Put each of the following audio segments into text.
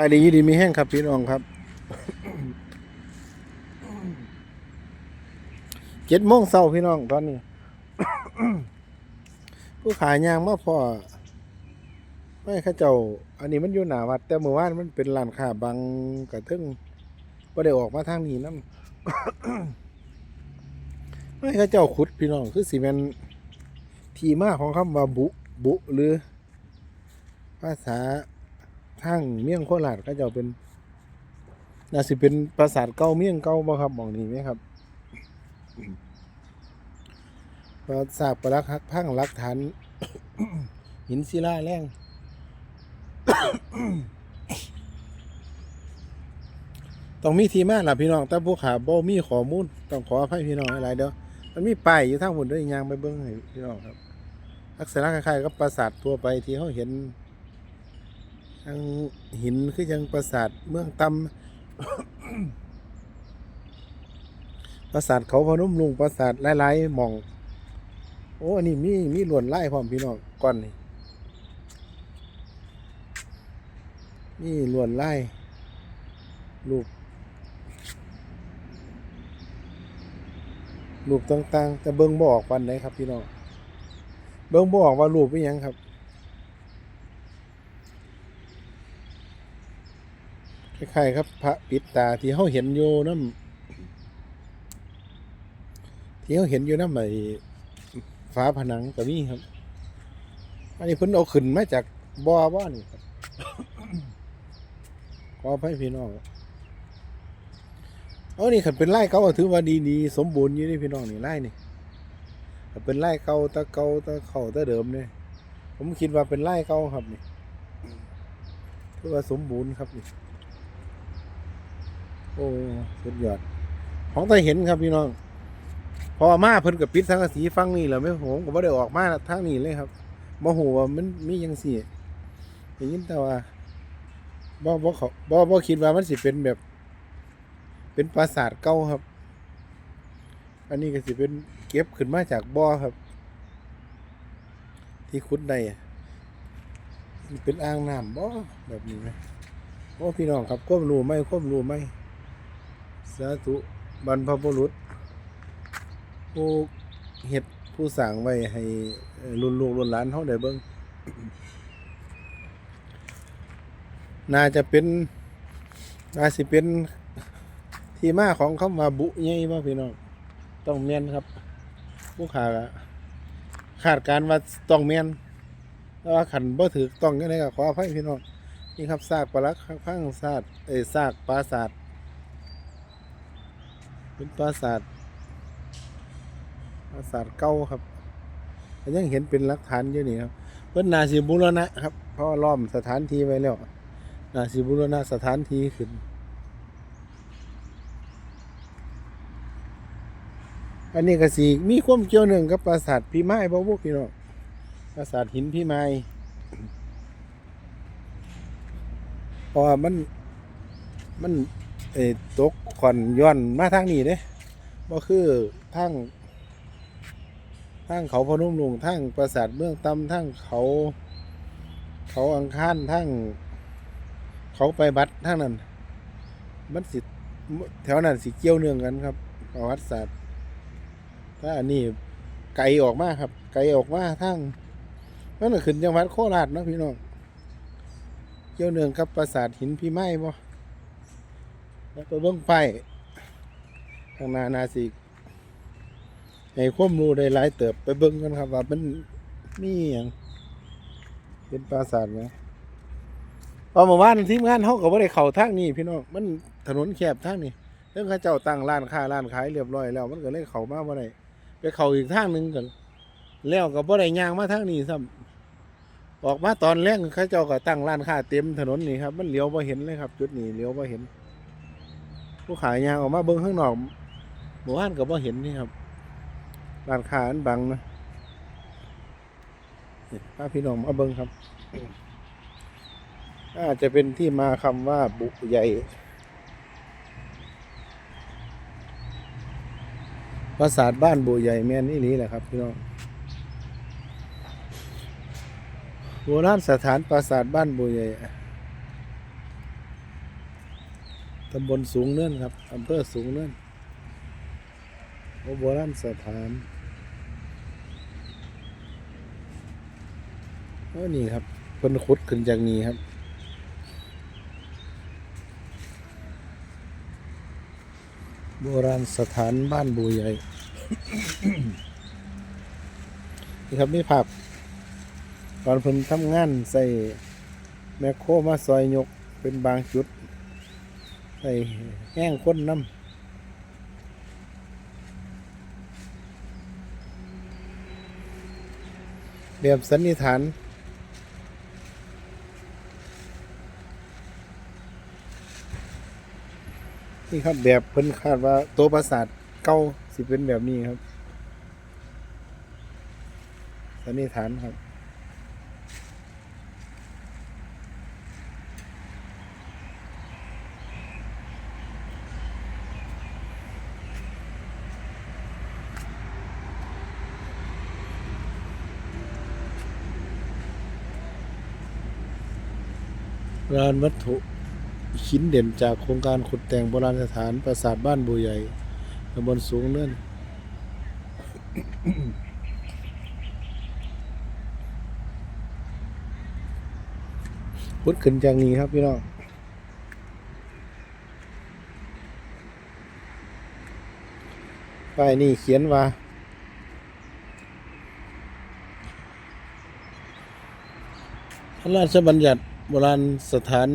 ไปดีดีมีแห้งครับพี่น้องครับเจ็ดโมงเช้าพี่น้องตอนนี้ ผู้ขายยางมาพอไม่ข้าเจ้า อันนี้มันอยู่หนาวัด แต่เมื่อวานมันเป็นร้านค้าบังกระทึ่งบ่ได้ออกมาทางนี้นํไม่ข้าเจ้าขุดพี่น้องคือสิแมนที่มาของคำว่าบุ บุหรือ ภาษา ทางเมียงโคราชก็จะเป็นน่าสิเป็นปราสาทเก่าเมียงเก่าบ่ครับมองนี้ไหมครับปราสาทประลักหักพังลักฐาน หินศิลาแรงต้องมีทีมาล่ะพี่น้องแต่ผู้ขาบ่มีข้อมูลต้องขออภัยพี่น้องหลายเด้อมันมีป้ายอยู่ทางบนด้วยยางไปเบิ่งให้พี่น้องครับ ลักษณะคล้ายๆกับปราสาททั่วไปที่เขาเห็น ทางหินคือยังปราสาทเมืองตำปราสาทเขาพนมลุงปราสาทหลายๆหมอง โอ้อันนี้มีมีลวดลายพร้อมพี่น้องก่อนนี่นี่ลวดลายรูปรูปต่างๆ แต่เบิ่งบ่ออกวันไหนครับพี่น้องเบิ่งบ่ออกว่ารูปเป็นยังครับ คล้ายๆครับ พระปิดตาที่เขาเห็นอยู่น้ำที่เขาเห็นอยู่น้ำไอ้าผนังก็มีครับ อันนี้เพิ่นเอาขึ้นมาจากบ่อบ่อนี่ครับขอให้พี่น้องเอานี่ขันเป็นไร่เก่าถือว่าดีๆสมบูรณ์อยู่นี่พี่น้องนี่ไร่นี่ถ้าเป็นไร่เก่าตะเก่าตะเข่าตะเดิมเนี่ยผมคิดว่าเป็นไร่เก่าครับนี่ถือว่าสมบูรณ์ครับนี่ โอ้สุดยอด ของตาเห็นครับพี่น้อง พอมาเพิ่นกับปิดทางสีฟังนี่แหละไม่ผมก็บ่ได้ออกมาทางนี้เลยครับบ่ฮู้ว่ามันมีจังซี่ได้ยินแต่ว่าบ่บ่เขาบ่บ่คิดว่ามันสิเป็นแบบ เป็นปราสาทเก่าครับ อันนี้ก็สิเป็นเก็บขึ้นมาจากบ่อครับ ที่ขุดได้อะมันเป็นอ่างน้ำบ่แบบนี้ไหมโอ้พี่น้องครับควบรูไหมควบรูไหม สาธุบรรพบุรุษ ผู้เฮ็ดผู้สั่งไว้ให้รุ่นลูกรุ่นหลานเขาได้เบิ่งน่าจะเป็นน่าสิเป็นที่มาของคำว่าบุใหญ่บ่พี่น้องต้องเมียนครับผู้ขาก็คาดการว่าต้องเมียนแต่ว่าขันบ่ถือต้องยังไงก็ขออภัยพี่น้องนี่ครับซากปลาลักข้างซากเอ้ซากปราสาท เป็นปราสาทปราสาทเก่าครับยังเห็นเป็นหลักฐานอยู่นี่ครับ เพิ่นนาสิบูรณะครับ เพราะล้อมสถานที่ไว้แล้วนาสิบูรณะสถานที่ขึ้น อันนี้ก็สีมีความเกี่ยวเนื่องกับปราสาทพี่ไม้บ่พวกพี่น้องปราสาทหินพี่ไม้เพราะมันมัน ออตกขอนย้อนมาทางนี้เด้บ่คือทางทางเขาพนมลุงทางปราสาทเมืองตำทางเขา เขาอังคารทางเขาไปบัดทางนั้น มันสิแถวนั้นสิเกี่ยวเนื่องกันครับประวัติศาสตร์ถ้าอันนี้ไกลออกมาครับ ไกลออกมาทางนั่นก็ขึ้นจังหวัดโคราชนะพี่น้องเกี่ยวเนื่องกับปราสาทหินพี่ไม้บ่ แล้วก็เบิ่งไปทางหนานาสิให้ความรู้ได้หลายเติบไปเบิ่งกันครับ ว่ามันมีอย่างเป็นปราสาทไหมพอเมื่อวานทีมงานเขาก็บ่ได้เข้าทางนี้พี่น้องมันถนนแคบทางนี้เรื่องข้าเจ้าตั้งร้านค้าร้านขายเรียบร้อยแล้ว มันก็เลยเข้ามาบ่ได้ไปเข้าอีกทางหนึ่งกันแล้วก็บ่ได้ย่างมาทางนี้ซ้ำออกมาตอนแรกข้าเจ้าก็ตั้งร้านค้าเต็มถนนนี่ครับ มันเลี้ยวบ่เห็นเลยครับ จุดนี้เลี้ยวบ่เห็น ผู้ขายยางออกมาเบิ่งข้างนอกหมู่บ้านก็บ่เห็นนี่ครับร้านค้าอันบังนะพาพี่น้องมาเบิ่งครับอาจจะเป็นที่มาคำว่าบุใหญ่ ปราสาทบ้านบัวใหญ่แม่นนี่ลีแหละครับพี่น้องโบราณสถานปราสาทบ้านบัวใหญ่ ตำบลสูงเนินครับอำเภอสูงเนินโบราณสถานโอ้นี่ครับเพิ่นขุดขึ้นจากนี้ครับ โบราณสถานบ้านบูใหญ่ นี่ครับนี่ภาพตอนเพิ่นทำงานใส่แมคโครมาซอยยกเป็นบางจุด ใส่แห้งข้นน้ำแบบสันนิษฐาน นี่ครับแบบเพิ่นคาดว่าตัวปราสาทเก่าสิเป็นแบบนี้ครับ สันนิษฐานครับ รานวัตถุชิ้นเด่นจากโครงการขุดแต่งโบราณสถานปราสาทบ้านบัวใหญ่ตำบลสูงเนินพุดขึ้นจากนี้ครับพี่น้องป้ายนี่เขียนว่าพระราชบัญญัติ โบราณสถาน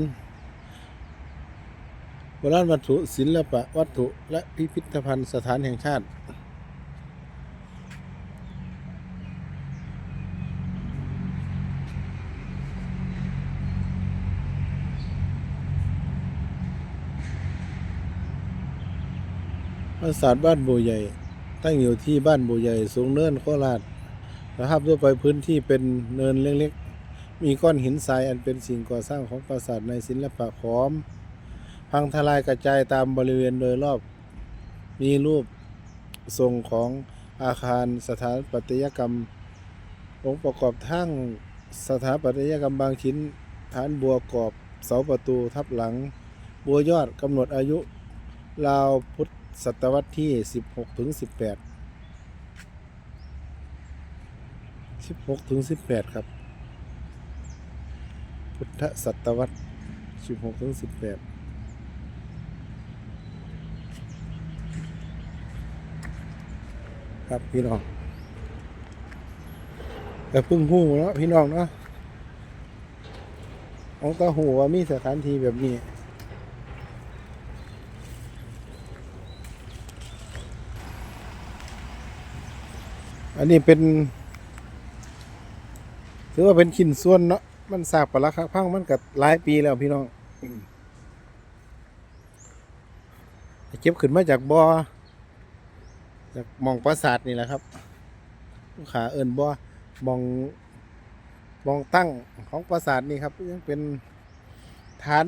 โบราณวัตถุศิลปะวัตถุและพิพิธภัณฑ์สถานแห่งชาติ ปราสาทบ้านโบใหญ่ ตั้งอยู่ที่บ้านโบใหญ่ สูงเนินโคราชสภาพทั่วไปพื้นที่เป็นเนินเล็ก มีก้อนหินทรายอันเป็นสิ่งก่อสร้างของปราสาทในศิลปะขอม พังทลายกระจายตามบริเวณโดยรอบ มีรูปทรงของอาคารสถาปัตยกรรม องค์ประกอบทั้งสถาปัตยกรรมบางชิ้น ฐานบัวกรอบเสาประตูทับหลัง บัวยอดกำหนดอายุราวพุทธศตวรรษที่ 16ถึง18 16ถึง18 ครับ พุทธศตวรรษ 16ถึง18ครับพี่น้องแต่พึ่งหูเนาะพี่น้องเนาะองตาหูว่ามีสถานที่แบบนี้อันนี้เป็นถือว่าเป็นขินส่วนเนาะ มันสากปลักพังมันก็หลายปีแล้วพี่น้องเก็บขึ้นมาจากบ่อจากมองปราสาทนี่แหละครับลูกขาเอิญบ่หมองมองตั้งของปราสาทนี่ครับยังเป็นฐาน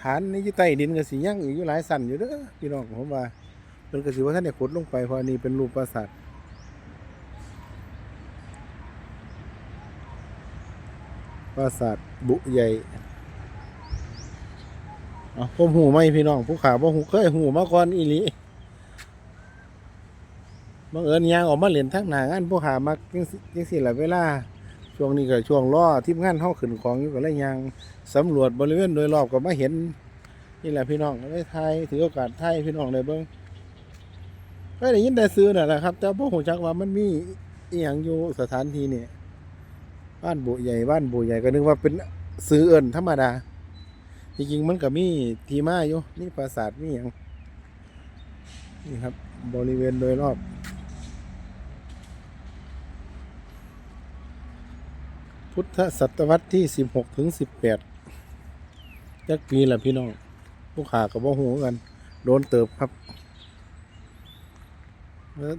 ฐานนี่อยู่ใต้ดินก็สิยังอยู่หลายสั่นอยู่เด้อพี่น้องผมว่าเป็นกสิว่าท่านเนี่ยขุดลงไปเพราะอันนี้เป็นรูปปราสาท ปราสาทบุใหญ่อ๋อผมหูไหมพี่น้องผู้ขาบ่หูเคยหูมาก่อนอีหลีบังเอิญยางออกมาเล่นทั้งหนางานผู้หามักจังสิจังสิหละเวลา ช่วงนี้ก็ช่วงล้อทีมงานเฮาขึ้นของอยู่ก็เลยยางสำรวจบริเวณโดยรอบก็มาเห็น นี่แหละพี่น้องได้ถ่ายถือโอกาสถ่ายพี่น้องได้เบิ่งก็ได้ยินแต่ซื้อน่ะแหละครับ แต่บ่ฮู้จักว่ามันมีอีหยังอยู่สถานที่นี่ บ้านบุใหญ่บ้านบุใหญ่ก็นึกว่าเป็นซื้อเอิ้นธรรมดา จริงๆมันก็มีทีมาอยู่นี่ปราสาทมีหยังนี่ครับ บริเวณโดยรอบ พุทธศตวรรษที่สิบหกถึงสิบแปดยักปีแหละพี่น้อง ผู้ขากับว่าหูกัน โดนเติบครับ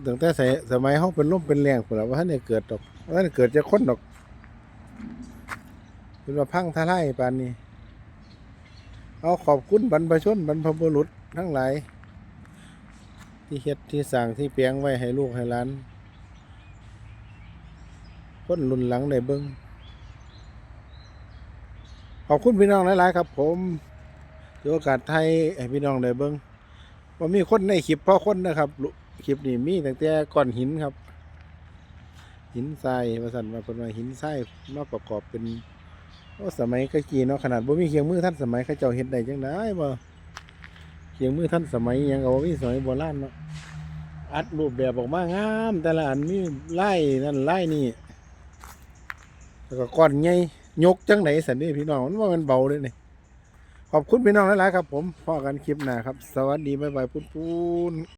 ตั้งแต่สมัยสมัยเขาเป็นร่มเป็นแรงผมแล้วว่าท่านเนี่ยเกิดดอกว่าท่านเกิดจะค้นดอก เป็นว่าพังทลายปานนี้ เอาขอบคุณบรรพชนบรรพบุรุษทั้งหลาย ที่เฮ็ดที่สั่งที่เปียงไว้ให้ลูกให้หลานคนรุ่นหลังได้เบิ้งขอบคุณพี่น้องหลาย ๆ ครับ ผมถือโอกาสไทยให้พี่น้องได้เบิ่งว่ามีคนในคลิปพราะคนนะครับคลิปนี้มีตั้งแต่ก้อนหินครับ หินทรายว่าซั่นว่าเพิ่นว่าหินทรายมาประกอบเป็น โอ้สมัยกะกี้เนาะขนาดบ่มีเครื่องมือทันสมัยเขาเจ้าเฮ็ดได้จังได๋บ่เครื่องมือทันสมัยยังก็บ่มีสมัยโบราณเนาะอัดรูปแบบออกมางาม แต่ละอันมีลายนั่นไลายนี่แล้วก็ก้อนใหญ่ยกจังไดสันนี่พี่น้องมันว่ามันเบาเลยนี่ขอบคุณพี่น้องหลายๆครับ ผมพอกันคลิปหน้าครับ สวัสดีบ๊ายบายปุ้น